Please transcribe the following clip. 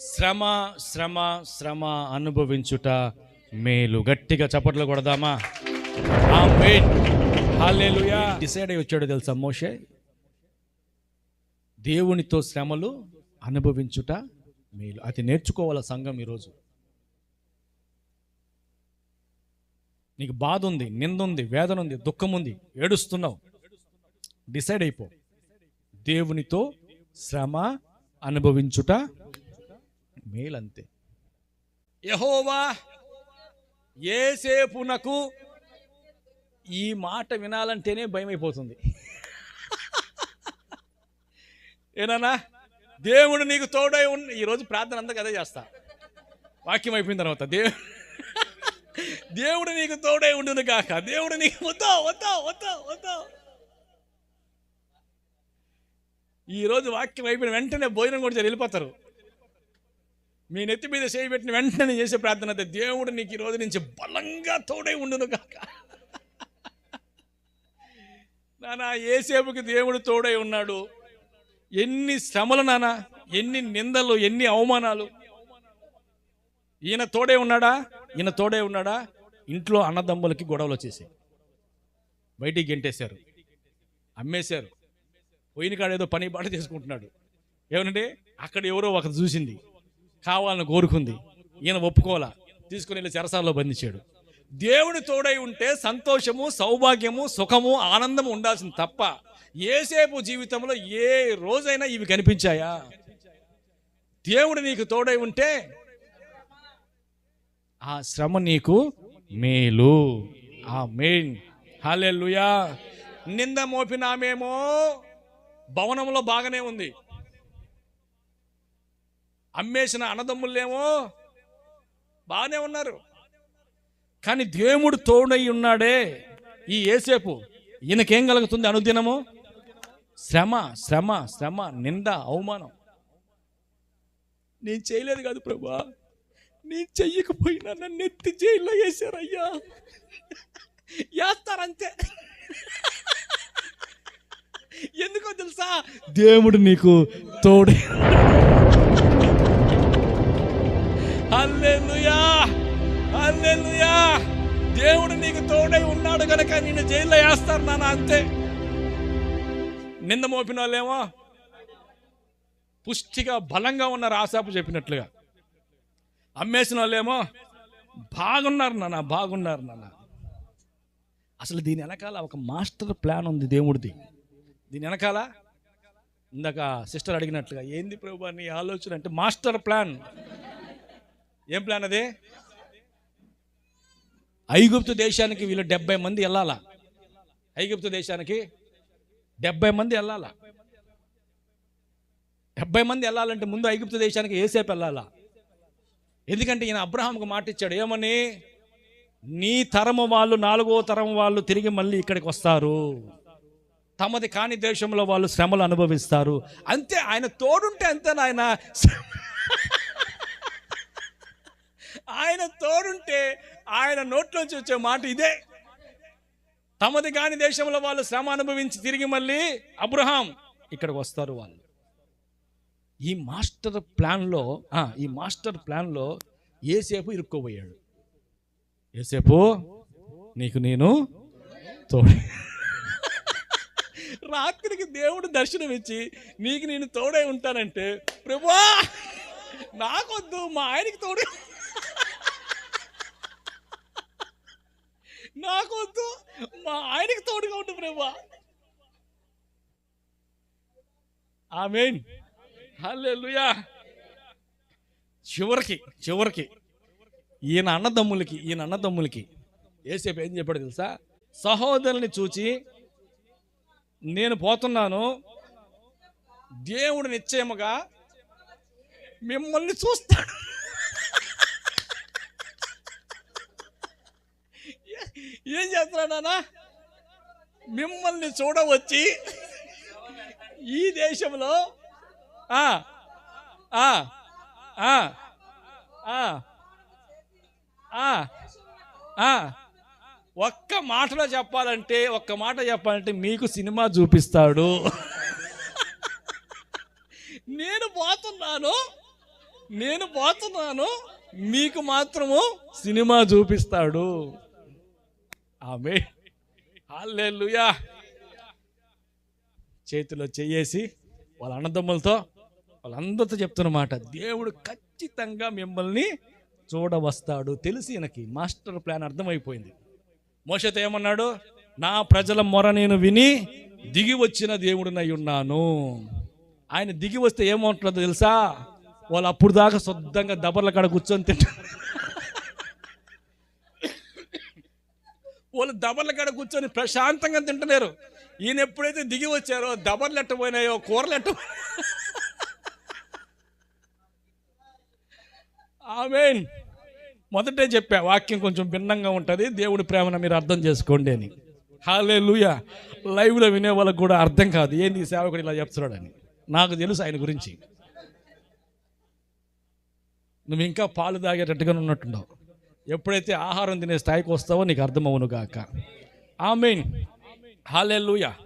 శ్రమ శ్రమ శ్రమ అనుభవించుట మేలు. గట్టిగా చప్పట్లు కొడదామా? డిసైడ్ అయి వచ్చాడు తెలుసా మోషే? దేవునితో శ్రమలు అనుభవించుట మేలు. అది నేర్చుకోవాల సంఘం ఈరోజు? నీకు బాధ ఉంది నింద ఉంది వేదన ఉంది దుఃఖం ఉంది ఏడుస్తున్నావు. డిసైడ్ అయిపో. దేవునితో శ్రమ అనుభవించుట మేలంతే. యహోవా ఏసేపునకు ఈ మాట వినాలంటేనే భయం అయిపోతుంది దేవుడు నీకు తోడై ఉన్న ఈరోజు ప్రార్థన అంతా కదే చేస్తా. వాక్యం అయిపోయిన తర్వాత దేవు దేవుడు నీకు తోడై ఉండును కాక దేవుడు నీకు వద్దా వద్దా వద్దా వద్దా. ఈరోజు వాక్యం అయిపోయిన వెంటనే భోజనం కూడా వెళ్ళిపోతారు. మీ నెత్తి మీద చేయి పెట్టిన వెంటనే చేసే ప్రార్థన అయితే దేవుడు నీకు ఈ రోజు నుంచి బలంగా తోడై ఉండును కాక నానా ఏసేపుకి దేవుడు తోడై ఉన్నాడు. ఎన్ని శ్రమలు నానా ఎన్ని నిందలు ఎన్ని అవమానాలు. ఈయన తోడే ఉన్నాడా? ఈయన తోడే ఉన్నాడా? ఇంట్లో అన్నదమ్ములకి గొడవలు వచ్చేసాయి. బయటికి గెంటేశారు. అమ్మేశారు. పోయిన కాడ ఏదో పని బాట చేసుకుంటున్నాడు. ఏమనంటే అక్కడ ఎవరో ఒకరు చూసింది. కావాలని కోరుకుంది. ఈయన ఒప్పుకోలా తీసుకుని వెళ్ళి చెరసాల్లో బంధించాడు. దేవుని తోడై ఉంటే సంతోషము సౌభాగ్యము సుఖము ఆనందము ఉండాల్సింది తప్ప ఏసేపు జీవితంలో ఏ రోజైనా ఇవి కనిపించాయా? దేవుడు నీకు తోడై ఉంటే ఆ శ్రమ నీకు మేలు. ఆ మెయిన్ హాలెల్లుయా. నింద మోపినామేమో భవనంలో బాగానే ఉంది. అమ్మేసిన అన్నదమ్ముళ్ళేమో బాగానే ఉన్నారు. కానీ దేవుడు తోడై ఉన్నాడే ఈ ఏసేపు ఈయనకేం కలుగుతుంది అనుదినము? శ్రమ శ్రమ శ్రమ నింద అవమానం. నేను చేయలేదు కాదు ప్రభా. నేను చెయ్యకపోయినా నన్ను ఎత్తి జైల్లో వేశారయ్యా. వేస్తారంతే. ఎందుకో తెలుసా? దేవుడు నీకు తోడే దేవుడు నీకు తోడై ఉన్నాడు కనుక నిన్ను జైల్లో వేస్తారు నాన్న అంతే. నింద మోపిన వాళ్ళేమో పుష్టిగా బలంగా ఉన్నారు ఆశాపు చెప్పినట్లుగా. అమ్మేసిన వాళ్ళేమో బాగున్నారు నాన్న బాగున్నారు నాన్న. అసలు దీని వెనకాల ఒక మాస్టర్ ప్లాన్ ఉంది దేవుడిది. దీని వెనకాల ఇందాక సిస్టర్ అడిగినట్లుగా ఏంది ప్రభు నీ ఆలోచన? అంటే మాస్టర్ ప్లాన్. ఏం ప్లాన్ అది? ఐగుప్తు దేశానికి వీళ్ళు డెబ్బై మంది వెళ్ళాలా? ఐగుప్తు దేశానికి డెబ్బై మంది వెళ్ళాలా? డెబ్బై మంది వెళ్ళాలంటే ముందు ఐగుప్తు దేశానికి ఏసేపు వెళ్ళాలా? ఎందుకంటే ఈయన అబ్రహాంకు మాట ఇచ్చాడు ఏమని? నీ తరము వాళ్ళు నాలుగో తరం వాళ్ళు తిరిగి మళ్ళీ ఇక్కడికి వస్తారు. తమది కాని దేశంలో వాళ్ళు శ్రమలు అనుభవిస్తారు. అంతే ఆయన తోడుంటే అంతే ఆయన ఆయన తోడుంటే ఆయన నోట్లోంచి వచ్చే మాట ఇదే. తమది కాని దేశంలో వాళ్ళు శ్రమ అనుభవించి తిరిగి మళ్ళీ అబ్రహాం ఇక్కడికి వస్తారు వాళ్ళు. ఈ మాస్టర్ ప్లాన్లో ఈ మాస్టర్ ప్లాన్లో ఏసేపు ఇరుక్కోబోయాడు. ఏసేపు నీకు నేను తోడు. రాత్రికి దేవుడు దర్శనం ఇచ్చి నీకు నేను తోడై ఉంటానంటే ప్రభువా నాకొద్దు మా ఆయనకి తోడే నాకొద్దు మా ఆయనకి తోడుగా ఉండు ప్రభా ఆమెన్. హల్లెలూయా. చివరికి చివరికి ఈయన అన్నదమ్ములకి ఈయన అన్నదమ్ములకి ఏసేపు ఏం చెప్పాడు తెలుసా? సహోదరుని చూచి నేను పోతున్నాను దేవుడు నిశ్చయముగా మిమ్మల్ని చూస్తాడు. ఏం చేస్తున్నాడు నానా మిమ్మల్ని చూడవచ్చి ఈ దేశంలో ఆ ఒక్క మాటలో చెప్పాలంటే ఒక్క మాట చెప్పాలంటే మీకు సినిమా చూపిస్తాడు. నేను పోతున్నాను నేను పోతున్నాను మీకు మాత్రము సినిమా చూపిస్తాడు. ఆమె హల్లెలూయా. చేతిలో చేయేసి వాళ్ళ అన్నదమ్ములతో వాళ్ళందరితో చెప్తున్నమాట దేవుడు ఖచ్చితంగా మిమ్మల్ని చూడవస్తాడు. తెలిసి ఈయనకి మాస్టర్ ప్లాన్ అర్థమైపోయింది. మోషతో ఏమన్నాడు? నా ప్రజల మొర నేను విని దిగి వచ్చిన దేవుడినై ఉన్నాను. ఆయన దిగి వస్తే ఏమంటుందో తెలుసా? వాళ్ళు అప్పుడు దాకా శుద్ధంగా దబర్ల కాడ కూర్చొని తింటారు వాళ్ళు దబర్ల కాడ కూర్చొని ప్రశాంతంగా తింటలేరు ఈయన ఎప్పుడైతే దిగి వచ్చారో దబర్లు ఎట్టపోయినాయో కూరలు ఎట్ట ఆమెన్. మొదటే చెప్పా వాక్యం కొంచెం భిన్నంగా ఉంటుంది. దేవుడి ప్రేమను మీరు అర్థం చేసుకోండి అని. హాలే లూయ లైవ్లో వినే వాళ్ళకు కూడా అర్థం కాదు. ఏంది సేవకుడు ఇలా చెప్తున్నాడని. నాకు తెలుసు ఆయన గురించి. నువ్వు ఇంకా పాలు తాగేటట్టుగా ఉన్నట్టున్నావు ఎప్పుడైతే ఆహారం తినే స్థాయికి వస్తావో నీకు అర్థమవును గాక. ఆమెన్. హాలే